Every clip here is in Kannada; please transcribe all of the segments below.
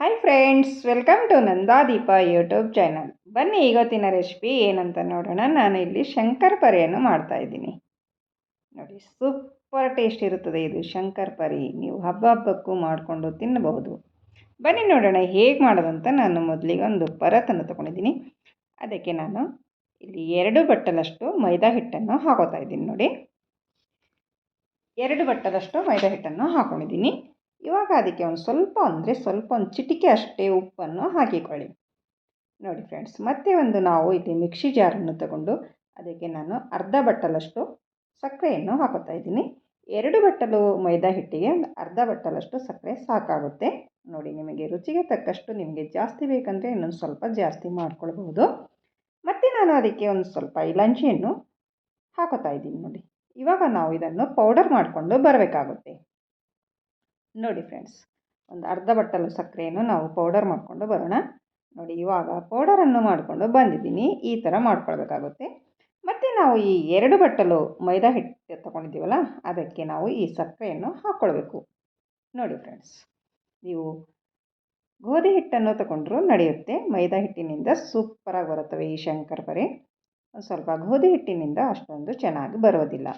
Hi friends welcome to Nandadeepa YouTube channel ಬನ್ನಿ ಇವತ್ತಿನ ರೆಸಿಪಿ ಏನಂತ ನೋಡೋಣ. ನಾನು ಇಲ್ಲಿ ಶಂಕರ್ ಪರಿಯನ್ನು ಮಾಡ್ತಾ ಇದ್ದೀನಿ. ನೋಡಿ ಸೂಪರ್ ಟೇಸ್ಟ್ ಇರುತ್ತದೆ ಇದು ಶಂಕರ್ ಪರಿ. ನೀವು ಹಬ್ಬ ಹಬ್ಬಕ್ಕೂ ಮಾಡಿಕೊಂಡು ತಿನ್ನಬಹುದು. ಬನ್ನಿ ನೋಡೋಣ ಹೇಗೆ ಮಾಡೋದಂತ ನಾನು ಮೊದಲಿಗೆ ಒಂದು ಪರತನ್ನು ತೊಗೊಂಡಿದ್ದೀನಿ. ಅದಕ್ಕೆ ನಾನು ಇಲ್ಲಿ ಎರಡು ಬಟ್ಟಲಷ್ಟು ಮೈದಾ ಹಿಟ್ಟನ್ನು ಹಾಕೋತಾ ಇದ್ದೀನಿ ನೋಡಿ. ಎರಡು ಬಟ್ಟಲಷ್ಟು ಮೈದಾ ಹಿಟ್ಟನ್ನು ಹಾಕೊಂಡಿದ್ದೀನಿ. ಇವಾಗ ಅದಕ್ಕೆ ಒಂದು ಸ್ವಲ್ಪ ಅಂದರೆ ಸ್ವಲ್ಪ ಒಂದು ಚಿಟಿಕೆ ಅಷ್ಟೇ ಉಪ್ಪನ್ನು ಹಾಕಿಕೊಳ್ಳಿ. ನೋಡಿ ಫ್ರೆಂಡ್ಸ್ ಮತ್ತೆ ಒಂದು ನಾವು ಇಲ್ಲಿ ಮಿಕ್ಸಿ ಜಾರನ್ನು ತಗೊಂಡು ಅದಕ್ಕೆ ನಾನು ಅರ್ಧ ಬಟ್ಟಲಷ್ಟು ಸಕ್ಕರೆಯನ್ನು ಹಾಕೋತಾ ಇದ್ದೀನಿ. ಎರಡು ಬಟ್ಟಲು ಮೈದಾ ಹಿಟ್ಟಿಗೆ ಒಂದು ಅರ್ಧ ಬಟ್ಟಲಷ್ಟು ಸಕ್ಕರೆ ಸಾಕಾಗುತ್ತೆ. ನೋಡಿ ನಿಮಗೆ ರುಚಿಗೆ ತಕ್ಕಷ್ಟು ನಿಮಗೆ ಜಾಸ್ತಿ ಬೇಕಂದರೆ ಇನ್ನೊಂದು ಸ್ವಲ್ಪ ಜಾಸ್ತಿ ಮಾಡ್ಕೊಳ್ಬಹುದು. ಮತ್ತು ನಾನು ಅದಕ್ಕೆ ಒಂದು ಸ್ವಲ್ಪ ಇಲಾಂಚಿಯನ್ನು ಹಾಕೋತಾ ಇದ್ದೀನಿ ನೋಡಿ. ಇವಾಗ ನಾವು ಇದನ್ನು ಪೌಡರ್ ಮಾಡಿಕೊಂಡು ಬರಬೇಕಾಗುತ್ತೆ. ನೋಡಿ ಫ್ರೆಂಡ್ಸ್ ಒಂದು ಅರ್ಧ ಬಟ್ಟಲು ಸಕ್ಕರೆಯನ್ನು ನಾವು ಪೌಡರ್ ಮಾಡಿಕೊಂಡು ಬರೋಣ. ನೋಡಿ ಇವಾಗ ಪೌಡರನ್ನು ಮಾಡಿಕೊಂಡು ಬಂದಿದ್ದೀನಿ. ಈ ಥರ ಮಾಡ್ಕೊಳ್ಬೇಕಾಗುತ್ತೆ. ಮತ್ತು ನಾವು ಈ ಎರಡು ಬಟ್ಟಲು ಮೈದಾ ಹಿಟ್ಟು ತೊಗೊಂಡಿದ್ದೀವಲ್ಲ, ಅದಕ್ಕೆ ನಾವು ಈ ಸಕ್ಕರೆಯನ್ನು ಹಾಕ್ಕೊಳ್ಬೇಕು. ನೋಡಿ ಫ್ರೆಂಡ್ಸ್ ನೀವು ಗೋಧಿ ಹಿಟ್ಟನ್ನು ತಗೊಂಡ್ರೂ ನಡೆಯುತ್ತೆ. ಮೈದಾ ಹಿಟ್ಟಿನಿಂದ ಸೂಪರಾಗಿ ಬರುತ್ತವೆ ಈ ಶಂಕರ್ ಪರಿ. ಒಂದು ಸ್ವಲ್ಪ ಗೋಧಿ ಹಿಟ್ಟಿನಿಂದ ಅಷ್ಟೊಂದು ಚೆನ್ನಾಗಿ ಬರೋದಿಲ್ಲ.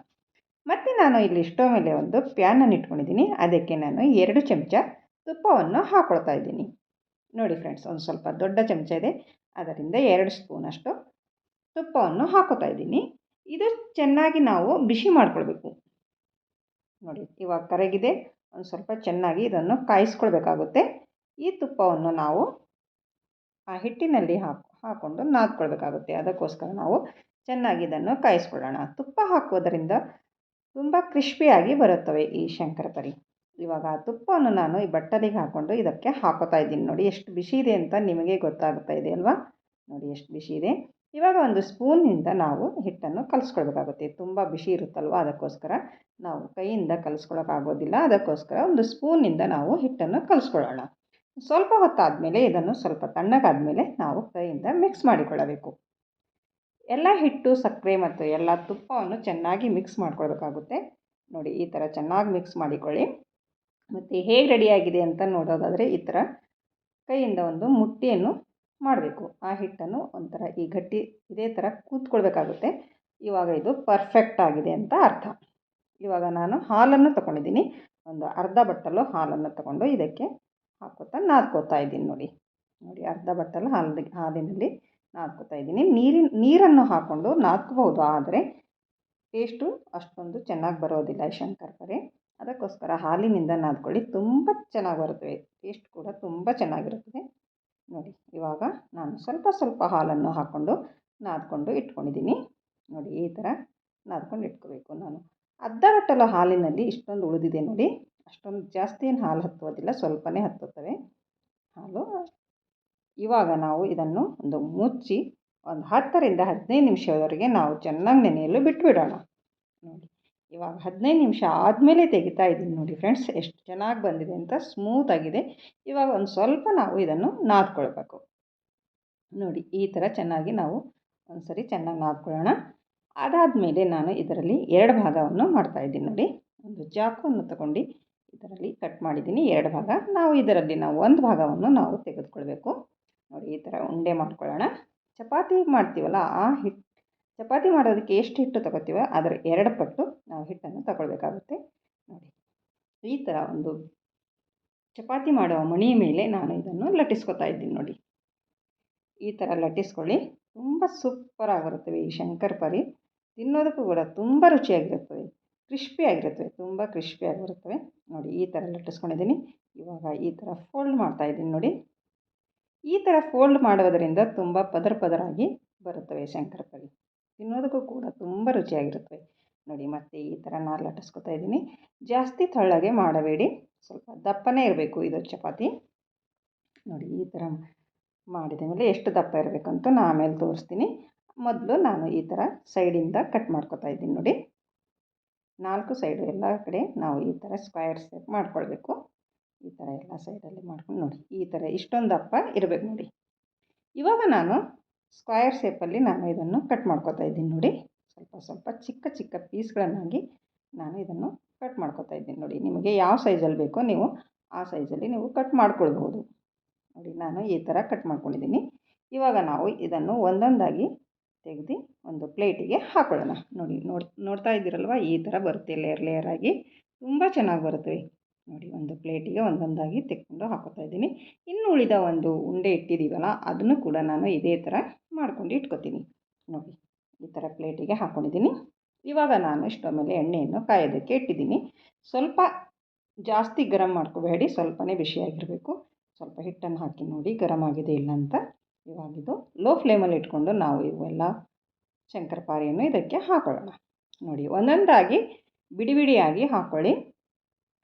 ಮತ್ತು ನಾನು ಇಲ್ಲಿ ಸ್ಟವ್ ಮೇಲೆ ಒಂದು ಪ್ಯಾನನ್ನು ಇಟ್ಕೊಂಡಿದ್ದೀನಿ. ಅದಕ್ಕೆ ನಾನು ಎರಡು ಚಮಚ ತುಪ್ಪವನ್ನು ಹಾಕ್ಕೊಳ್ತಾ ಇದ್ದೀನಿ. ನೋಡಿ ಫ್ರೆಂಡ್ಸ್ ಒಂದು ಸ್ವಲ್ಪ ದೊಡ್ಡ ಚಮಚ ಇದೆ. ಅದರಿಂದ ಎರಡು ಸ್ಪೂನಷ್ಟು ತುಪ್ಪವನ್ನು ಹಾಕೋತಾ ಇದ್ದೀನಿ. ಇದು ಚೆನ್ನಾಗಿ ನಾವು ಬಿಸಿ ಮಾಡ್ಕೊಳ್ಬೇಕು. ನೋಡಿ, ಇವಾಗ ಕರಗಿದೆ. ಒಂದು ಸ್ವಲ್ಪ ಚೆನ್ನಾಗಿ ಇದನ್ನು ಕಾಯಿಸ್ಕೊಳ್ಬೇಕಾಗುತ್ತೆ. ಈ ತುಪ್ಪವನ್ನು ನಾವು ಆ ಹಿಟ್ಟಿನಲ್ಲಿ ಹಾಕಿ ಹಾಕ್ಕೊಂಡು ನಾದ್ಕೊಳ್ಬೇಕಾಗುತ್ತೆ. ಅದಕ್ಕೋಸ್ಕರ ನಾವು ಚೆನ್ನಾಗಿ ಇದನ್ನು ಕಾಯಿಸ್ಕೊಳ್ಳೋಣ. ತುಪ್ಪ ಹಾಕೋದರಿಂದ ತುಂಬ ಕ್ರಿಸ್ಪಿಯಾಗಿ ಬರುತ್ತವೆ ಈ ಶಂಕರಪರಿ ಇವಾಗ ತುಪ್ಪವನ್ನು ನಾನು ಈ ಬಟ್ಟಲಿಗೆ ಹಾಕ್ಕೊಂಡು ಇದಕ್ಕೆ ಹಾಕೋತಾ ಇದ್ದೀನಿ. ನೋಡಿ ಎಷ್ಟು ಬಿಸಿ ಇದೆ ಅಂತ ನಿಮಗೆ ಗೊತ್ತಾಗ್ತಾ ಇದೆ ಅಲ್ವಾ? ನೋಡಿ ಎಷ್ಟು ಬಿಸಿ ಇದೆ. ಇವಾಗ ಒಂದು ಸ್ಪೂನಿಂದ ನಾವು ಹಿಟ್ಟನ್ನು ಕಲಿಸ್ಕೊಳ್ಬೇಕಾಗುತ್ತೆ. ತುಂಬ ಬಿಸಿ ಇರುತ್ತಲ್ವ? ಅದಕ್ಕೋಸ್ಕರ ನಾವು ಕೈಯಿಂದ ಕಲಿಸ್ಕೊಳಕ್ಕಾಗೋದಿಲ್ಲ. ಅದಕ್ಕೋಸ್ಕರ ಒಂದು ಸ್ಪೂನಿಂದ ನಾವು ಹಿಟ್ಟನ್ನು ಕಲಿಸ್ಕೊಳ್ಳೋಣ. ಸ್ವಲ್ಪ ಹೊತ್ತಾದಮೇಲೆ ಇದನ್ನು ಸ್ವಲ್ಪ ತಣ್ಣಗಾದಮೇಲೆ ನಾವು ಕೈಯಿಂದ ಮಿಕ್ಸ್ ಮಾಡಿಕೊಳ್ಳಬೇಕು. ಎಲ್ಲ ಹಿಟ್ಟು, ಸಕ್ಕರೆ ಮತ್ತು ಎಲ್ಲ ತುಪ್ಪವನ್ನು ಚೆನ್ನಾಗಿ ಮಿಕ್ಸ್ ಮಾಡ್ಕೊಳ್ಬೇಕಾಗುತ್ತೆ. ನೋಡಿ, ಈ ಥರ ಚೆನ್ನಾಗಿ ಮಿಕ್ಸ್ ಮಾಡಿಕೊಳ್ಳಿ. ಮತ್ತು ಹೇಗೆ ರೆಡಿಯಾಗಿದೆ ಅಂತ ನೋಡೋದಾದರೆ ಈ ಥರ ಕೈಯಿಂದ ಒಂದು ಮುಟ್ಟಿಯನ್ನು ಮಾಡಬೇಕು. ಆ ಹಿಟ್ಟನ್ನು ಒಂಥರ ಈ ಗಟ್ಟಿ, ಇದೇ ಥರ ಕೂತ್ಕೊಳ್ಬೇಕಾಗುತ್ತೆ. ಇವಾಗ ಇದು ಪರ್ಫೆಕ್ಟ್ ಆಗಿದೆ ಅಂತ ಅರ್ಥ. ಇವಾಗ ನಾನು ಹಾಲನ್ನು ತಗೊಂಡಿದ್ದೀನಿ. ಒಂದು ಅರ್ಧ ಬಟ್ಟಲು ಹಾಲನ್ನು ತಗೊಂಡು ಇದಕ್ಕೆ ಹಾಕೋತಾ, ನಾದ್ಕೋತಾ ಇದ್ದೀನಿ ನೋಡಿ. ನೋಡಿ, ಅರ್ಧ ಬಟ್ಟಲು ಹಾಲು ಹಾಲಿನಲ್ಲಿ ನಾದ್ಕೋತಾ ಇದ್ದೀನಿ. ನೀರಿನ, ನೀರನ್ನು ಹಾಕ್ಕೊಂಡು ನಾದ್ಕೋಬಹುದು, ಆದರೆ ಟೇಸ್ಟು ಅಷ್ಟೊಂದು ಚೆನ್ನಾಗಿ ಬರೋದಿಲ್ಲ ಈ ಶಂಕರಪರೆ ಅದಕ್ಕೋಸ್ಕರ ಹಾಲಿನಿಂದ ನಾದ್ಕೊಳ್ಳಿ. ತುಂಬ ಚೆನ್ನಾಗಿ ಬರುತ್ತವೆ. ಟೇಸ್ಟ್ ಕೂಡ ತುಂಬ ಚೆನ್ನಾಗಿರುತ್ತದೆ. ನೋಡಿ, ಇವಾಗ ನಾನು ಸ್ವಲ್ಪ ಸ್ವಲ್ಪ ಹಾಲನ್ನು ಹಾಕ್ಕೊಂಡು ನಾದ್ಕೊಂಡು ಇಟ್ಕೊಂಡಿದ್ದೀನಿ. ನೋಡಿ, ಈ ಥರ ನಾದ್ಕೊಂಡು ಇಟ್ಕೋಬೇಕು ನಾನು. ಅರ್ಧ ಬಟ್ಟಲು ಹಾಲಿನಲ್ಲಿ ಇಷ್ಟೊಂದು ಉಳಿದಿದೆ ನೋಡಿ. ಅಷ್ಟೊಂದು ಜಾಸ್ತಿ ಏನು ಹಾಲು ಹತ್ತೋದಿಲ್ಲ ಸ್ವಲ್ಪನೇ ಹತ್ತುತ್ತವೆ. ಹಾಲು ಇವಾಗ ನಾವು ಇದನ್ನು ಒಂದು ಮುಚ್ಚಿ ಒಂದು ಹತ್ತರಿಂದ ಹದಿನೈದು ನಿಮಿಷದವರೆಗೆ ನಾವು ಚೆನ್ನಾಗಿ ನೆನೆಯಲು ಬಿಟ್ಟುಬಿಡೋಣ ನೋಡಿ, ಇವಾಗ ಹದಿನೈದು ನಿಮಿಷ ಆದಮೇಲೆ ತೆಗಿತಾ ಇದ್ದೀನಿ ನೋಡಿ ಫ್ರೆಂಡ್ಸ್, ಎಷ್ಟು ಚೆನ್ನಾಗಿ ಬಂದಿದೆ ಅಂತ ಸ್ಮೂತ್ ಆಗಿದೆ. ಇವಾಗ ಒಂದು ಸ್ವಲ್ಪ ನಾವು ಇದನ್ನು ನಾದ್ಕೊಳ್ಬೇಕು. ನೋಡಿ, ಈ ಥರ ಚೆನ್ನಾಗಿ ನಾವು ಒಂದು ಸರಿ ಚೆನ್ನಾಗಿ ನಾದ್ಕೊಳ್ಳೋಣ. ಅದಾದಮೇಲೆ ನಾನು ಇದರಲ್ಲಿ ಎರಡು ಭಾಗವನ್ನು ಮಾಡ್ತಾಯಿದ್ದೀನಿ ನೋಡಿ. ಒಂದು ಚಾಕುವನ್ನು ತಗೊಂಡು ಇದರಲ್ಲಿ ಕಟ್ ಮಾಡಿದ್ದೀನಿ. ಎರಡು ಭಾಗ, ನಾವು ಇದರಲ್ಲಿ ನಾವು ಒಂದು ಭಾಗವನ್ನು ನಾವು ತೆಗೆದುಕೊಳ್ಬೇಕು. ನೋಡಿ, ಈ ಥರ ಉಂಡೆ ಮಾಡ್ಕೊಳ್ಳೋಣ. ಚಪಾತಿ ಮಾಡ್ತೀವಲ್ಲ, ಆ ಹಿಟ್ಟು ಚಪಾತಿ ಮಾಡೋದಕ್ಕೆ ಎಷ್ಟು ಹಿಟ್ಟು ತಗೋತೀವೋ ಅದರ ಎರಡು ಪಟ್ಟು ನಾವು ಹಿಟ್ಟನ್ನು ತಗೊಳ್ಬೇಕಾಗುತ್ತೆ. ನೋಡಿ, ಈ ಥರ ಒಂದು ಚಪಾತಿ ಮಾಡುವ ಮಣಿಯ ಮೇಲೆ ನಾನು ಇದನ್ನು ಲಟ್ಟಿಸ್ಕೊತಾ ಇದ್ದೀನಿ ನೋಡಿ. ಈ ಥರ ಲಟ್ಟಿಸ್ಕೊಳ್ಳಿ, ತುಂಬ ಸೂಪರಾಗಿರುತ್ತವೆ ಈ ಶಂಕರ್ ಪರಿ. ತಿನ್ನೋದಕ್ಕೂ ಕೂಡ ತುಂಬ ರುಚಿಯಾಗಿರುತ್ತವೆ ಕ್ರಿಸ್ಪಿಯಾಗಿರುತ್ತವೆ ತುಂಬ ಕ್ರಿಸ್ಪಿಯಾಗಿರುತ್ತವೆ ನೋಡಿ, ಈ ಥರ ಲಟ್ಟಿಸ್ಕೊಂಡಿದ್ದೀನಿ. ಇವಾಗ ಈ ಥರ ಫೋಲ್ಡ್ ಮಾಡ್ತಾ ಇದ್ದೀನಿ ನೋಡಿ. ಈ ಥರ ಫೋಲ್ಡ್ ಮಾಡೋದರಿಂದ ತುಂಬ ಪದರ ಪದರಾಗಿ ಬರುತ್ತವೆ ಶಂಕರಪರಿ ತಿನ್ನೋದಕ್ಕೂ ಕೂಡ ತುಂಬ ರುಚಿಯಾಗಿರುತ್ತವೆ. ನೋಡಿ, ಮತ್ತೆ ಈ ಥರ ನಾನು ಲಟ್ಟಿಸ್ಕೊತಾ ಇದ್ದೀನಿ. ಜಾಸ್ತಿ ತೆಳ್ಳಗೆ ಮಾಡಬೇಡಿ. ಸ್ವಲ್ಪ ದಪ್ಪನೇ ಇರಬೇಕು ಇದು ಚಪಾತಿ. ನೋಡಿ, ಈ ಥರ ಮಾಡಿದ ಮೇಲೆ ಎಷ್ಟು ದಪ್ಪ ಇರಬೇಕಂತ ನಾನು ಆಮೇಲೆ ತೋರಿಸ್ತೀನಿ. ಮೊದಲು ನಾನು ಈ ಥರ ಸೈಡಿಂದ ಕಟ್ ಮಾಡ್ಕೊತಾ ಇದ್ದೀನಿ ನೋಡಿ. ನಾಲ್ಕು ಸೈಡು ಎಲ್ಲ ಕಡೆ ನಾವು ಈ ಥರ ಸ್ಕ್ವಯರ್ ಶೇಪ್ ಮಾಡ್ಕೊಳ್ಬೇಕು. ಈ ಥರ ಎಲ್ಲ ಸೈಡಲ್ಲಿ ಮಾಡ್ಕೊಂಡು ನೋಡಿ. ಈ ಥರ ಇಷ್ಟೊಂದು ದಪ್ಪ ಇರಬೇಕು ನೋಡಿ. ಇವಾಗ ನಾನು ಸ್ಕ್ವಯರ್ ಶೇಪಲ್ಲಿ ನಾನು ಇದನ್ನು ಕಟ್ ಮಾಡ್ಕೊತಾ ಇದ್ದೀನಿ ನೋಡಿ. ಸ್ವಲ್ಪ ಸ್ವಲ್ಪ ಚಿಕ್ಕ ಚಿಕ್ಕ ಪೀಸ್ಗಳನ್ನಾಗಿ ನಾನು ಇದನ್ನು ಕಟ್ ಮಾಡ್ಕೋತಾ ಇದ್ದೀನಿ ನೋಡಿ. ನಿಮಗೆ ಯಾವ ಸೈಜಲ್ಲಿ ಬೇಕೋ ನೀವು ಆ ಸೈಜಲ್ಲಿ ನೀವು ಕಟ್ ಮಾಡ್ಕೊಳ್ಬಹುದು. ನೋಡಿ, ನಾನು ಈ ಥರ ಕಟ್ ಮಾಡ್ಕೊಂಡಿದ್ದೀನಿ. ಇವಾಗ ನಾವು ಇದನ್ನು ಒಂದೊಂದಾಗಿ ತೆಗೆದು ಒಂದು ಪ್ಲೇಟಿಗೆ ಹಾಕೊಳ್ಳೋಣ. ನೋಡಿ, ನೋಡ್, ನೋಡ್ತಾ ಇದ್ದೀರಲ್ವ? ಈ ಥರ ಬರುತ್ತೆ ಲೇಯರ್ ಲೇಯರ್ ಆಗಿ. ತುಂಬ ಚೆನ್ನಾಗಿ ಬರುತ್ತೆ. ನೋಡಿ, ಒಂದು ಪ್ಲೇಟಿಗೆ ಒಂದೊಂದಾಗಿ ತೆಕ್ಕೊಂಡು ಹಾಕೋತಾ ಇದ್ದೀನಿ. ಇನ್ನು ಉಳಿದ ಒಂದು ಉಂಡೆ ಇಟ್ಟಿದ್ದೀವಲ್ಲ, ಅದನ್ನು ಕೂಡ ನಾನು ಇದೇ ಥರ ಮಾಡ್ಕೊಂಡು ಇಟ್ಕೊತೀನಿ. ನೋಡಿ, ಈ ಥರ ಪ್ಲೇಟಿಗೆ ಹಾಕ್ಕೊಂಡಿದ್ದೀನಿ ಇವಾಗ ನಾನು ಸ್ಟವ್ ಮೇಲೆ ಎಣ್ಣೆಯನ್ನು ಕಾಯೋದಕ್ಕೆ ಇಟ್ಟಿದ್ದೀನಿ. ಸ್ವಲ್ಪ ಜಾಸ್ತಿ ಗರಂ ಮಾಡ್ಕೋಬೇಡಿ, ಸ್ವಲ್ಪನೇ ಬಿಸಿಯಾಗಿರಬೇಕು. ಸ್ವಲ್ಪ ಹಿಟ್ಟನ್ನು ಹಾಕಿ ನೋಡಿ, ಗರಂ ಆಗಿದೆ ಇಲ್ಲ ಅಂತ. ಇವಾಗಿದು ಲೋ ಫ್ಲೇಮಲ್ಲಿ ಇಟ್ಕೊಂಡು ನಾವು ಇವೆಲ್ಲ ಶಂಕರಪಾರಿಯನ್ನು ಇದಕ್ಕೆ ಹಾಕೊಳ್ಳೋಣ. ನೋಡಿ, ಒಂದೊಂದಾಗಿ ಬಿಡಿ ಬಿಡಿಯಾಗಿ ಹಾಕ್ಕೊಳ್ಳಿ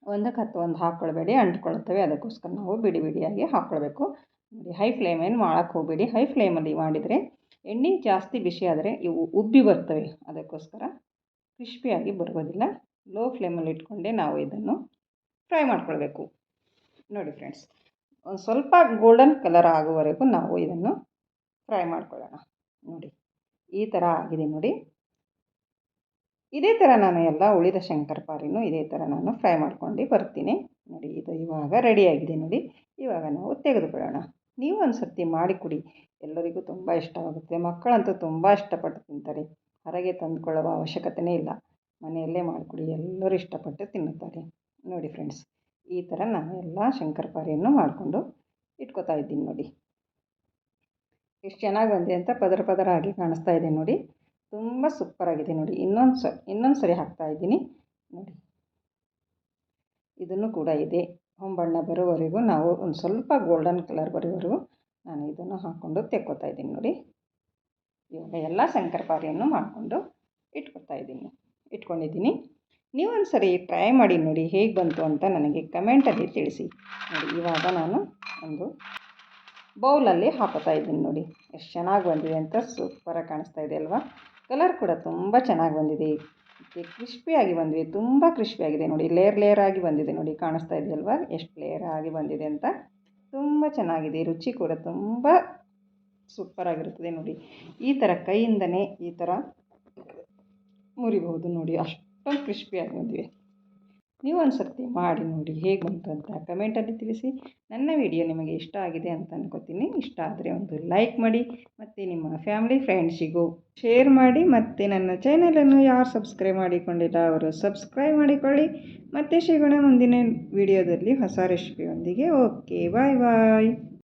ಒಂದಕ್ಕೆ ಹತ್ತು ಒಂದು ಹಾಕ್ಕೊಳ್ಬೇಡಿ, ಅಂಟ್ಕೊಳ್ತವೆ. ಅದಕ್ಕೋಸ್ಕರ ನಾವು ಬಿಡಿ ಬಿಡಿಯಾಗಿ ಹಾಕ್ಕೊಳ್ಬೇಕು. ನೋಡಿ ಹೈ ಫ್ಲೇಮ್ ಏನು ಮಾಡೋಕ್ಕೆ ಹೋಗಬೇಡಿ. ಹೈ ಫ್ಲೇಮಲ್ಲಿ ಮಾಡಿದರೆ ಎಣ್ಣೆ ಜಾಸ್ತಿ ಬಿಸಿ ಆದರೆ ಇವು ಉಬ್ಬಿ ಬರ್ತವೆ. ಅದಕ್ಕೋಸ್ಕರ ಕ್ರಿಸ್ಪಿಯಾಗಿ ಬರುವುದಿಲ್ಲ. ಲೋ ಫ್ಲೇಮಲ್ಲಿ ಇಟ್ಕೊಂಡೆ ನಾವು ಇದನ್ನು ಫ್ರೈ ಮಾಡ್ಕೊಳ್ಬೇಕು. ನೋಡಿ ಫ್ರೆಂಡ್ಸ್ ಒಂದು ಸ್ವಲ್ಪ ಗೋಲ್ಡನ್ ಕಲರ್ ಆಗುವವರೆಗೂ ನಾವು ಇದನ್ನು ಫ್ರೈ ಮಾಡ್ಕೊಳ್ಳೋಣ. ನೋಡಿ, ಈ ಥರ ಆಗಿದೆ ನೋಡಿ. ಇದೇ ಥರ ನಾನು ಎಲ್ಲ ಉಳಿದ ಶಂಕರಪಾರಿನೂ ಇದೇ ಥರ ನಾನು ಫ್ರೈ ಮಾಡ್ಕೊಂಡು ಬರ್ತೀನಿ. ನೋಡಿ, ಇದು ಇವಾಗ ರೆಡಿಯಾಗಿದೆ ನೋಡಿ. ಇವಾಗ ನಾವು ತೆಗೆದುಕೊಳ್ಳೋಣ. ನೀವು ಒಂದು ಸರ್ತಿ ಮಾಡಿ ಕುಡಿ. ಎಲ್ಲರಿಗೂ ತುಂಬ ಇಷ್ಟವಾಗುತ್ತೆ. ಮಕ್ಕಳಂತೂ ತುಂಬ ಇಷ್ಟಪಟ್ಟು ತಿಂತಾರೆ. ಹೊರಗೆ ತಂದುಕೊಳ್ಳುವ ಅವಶ್ಯಕತೆಯೇ ಇಲ್ಲ. ಮನೆಯಲ್ಲೇ ಮಾಡಿಕೊಡಿ. ಎಲ್ಲರೂ ಇಷ್ಟಪಟ್ಟು ತಿನ್ನುತ್ತಾರೆ. ನೋಡಿ ಫ್ರೆಂಡ್ಸ್ ಈ ಥರ ನಾನು ಎಲ್ಲ ಶಂಕರಪಾರಿಯನ್ನು ಮಾಡಿಕೊಂಡು ಇಟ್ಕೋತಾ ಇದ್ದೀನಿ ನೋಡಿ. ಎಷ್ಟು ಚೆನ್ನಾಗಿ ಬಂದಿದೆ ಅಂತ ಪದರ ಪದರ ಆಗಿ ಕಾಣಿಸ್ತಾ ಇದೆ ನೋಡಿ. ತುಂಬ ಸೂಪರಾಗಿದೆ ನೋಡಿ. ಇನ್ನೊಂದು ಸ, ಇನ್ನೊಂದು ಸರಿ ಹಾಕ್ತಾ ಇದ್ದೀನಿ. ನೋಡಿ. ಇದನ್ನು ಕೂಡ ಇದೆ. ಹೊಂಬಣ್ಣ ಬರೋವರೆಗೂ ನಾವು ಒಂದು ಸ್ವಲ್ಪ ಗೋಲ್ಡನ್ ಕಲರ್ ಬರೋವರೆಗೂ ನಾನು ಇದನ್ನು ಹಾಕ್ಕೊಂಡು ತೆಕ್ಕೋತಾ ಇದ್ದೀನಿ ನೋಡಿ. ಇವಾಗ ಎಲ್ಲ ಶಂಕರಪಾರಿಯನ್ನು ಮಾಡಿಕೊಂಡು ಇಟ್ಕೊತಾ ಇದ್ದೀನಿ. ಇಟ್ಕೊಂಡಿದ್ದೀನಿ. ನೀವೊಂದು ಸರಿ ಟ್ರೈ ಮಾಡಿ ನೋಡಿ ಹೇಗೆ ಬಂತು ಅಂತ ನನಗೆ ಕಮೆಂಟಲ್ಲಿ ತಿಳಿಸಿ. ನೋಡಿ, ಇವಾಗ ನಾನು ಒಂದು ಬೌಲಲ್ಲಿ ಹಾಕೋತಾ ಇದ್ದೀನಿ ನೋಡಿ. ಎಷ್ಟು ಚೆನ್ನಾಗಿ ಬಂದಿದೆ ಅಂತ ಸೂಪರಾಗಿ ಕಾಣಿಸ್ತಾ ಇದೆ ಅಲ್ವಾ? ಕಲರ್ ಕೂಡ ತುಂಬ ಚೆನ್ನಾಗಿ ಬಂದಿದೆ. ಕ್ರಿಸ್ಪಿಯಾಗಿ ಬಂದಿದೆ, ತುಂಬ ಕ್ರಿಸ್ಪಿಯಾಗಿದೆ ನೋಡಿ. ಲೇಯರ್ ಲೇಯರ್ ಆಗಿ ಬಂದಿದೆ ನೋಡಿ, ಕಾಣಿಸ್ತಾ ಇದೆಯಲ್ವಾ? ಎಷ್ಟು ಲೇಯರ್ ಆಗಿ ಬಂದಿದೆ ಅಂತ. ತುಂಬ ಚೆನ್ನಾಗಿದೆ, ರುಚಿ ಕೂಡ ತುಂಬ ಸೂಪರಾಗಿರುತ್ತದೆ ನೋಡಿ. ಈ ಥರ ಕೈಯಿಂದನೇ ಈ ಥರ ಮುರಿಬಹುದು ನೋಡಿ. ಅಷ್ಟೊಂದು ಕ್ರಿಸ್ಪಿಯಾಗಿ ಬಂದಿವೆ ನೀವು ಒಂದು ಮಾಡಿ ನೋಡಿ ಹೇಗೆ ಬಂತು ಅಂತ ಕಮೆಂಟಲ್ಲಿ ತಿಳಿಸಿ. ನನ್ನ ವಿಡಿಯೋ ನಿಮಗೆ ಇಷ್ಟ ಆಗಿದೆ ಅಂತ ಅನ್ಕೋತೀನಿ. ಇಷ್ಟ ಆದರೆ ಒಂದು ಲೈಕ್ ಮಾಡಿ, ಮತ್ತು ನಿಮ್ಮ ಫ್ಯಾಮಿಲಿ ಫ್ರೆಂಡ್ಸಿಗೂ ಶೇರ್ ಮಾಡಿ, ಮತ್ತು ನನ್ನ ಚಾನೆಲನ್ನು ಯಾರು ಸಬ್ಸ್ಕ್ರೈಬ್ ಮಾಡಿಕೊಂಡಿಲ್ಲ ಅವರು ಸಬ್ಸ್ಕ್ರೈಬ್ ಮಾಡಿಕೊಳ್ಳಿ. ಮತ್ತೆ ಸಿಗೋಣ ಮುಂದಿನ ವಿಡಿಯೋದಲ್ಲಿ ಹೊಸ ರೆಸಿಪಿಯೊಂದಿಗೆ ಓಕೆ ಬಾಯ್ ಬಾಯ್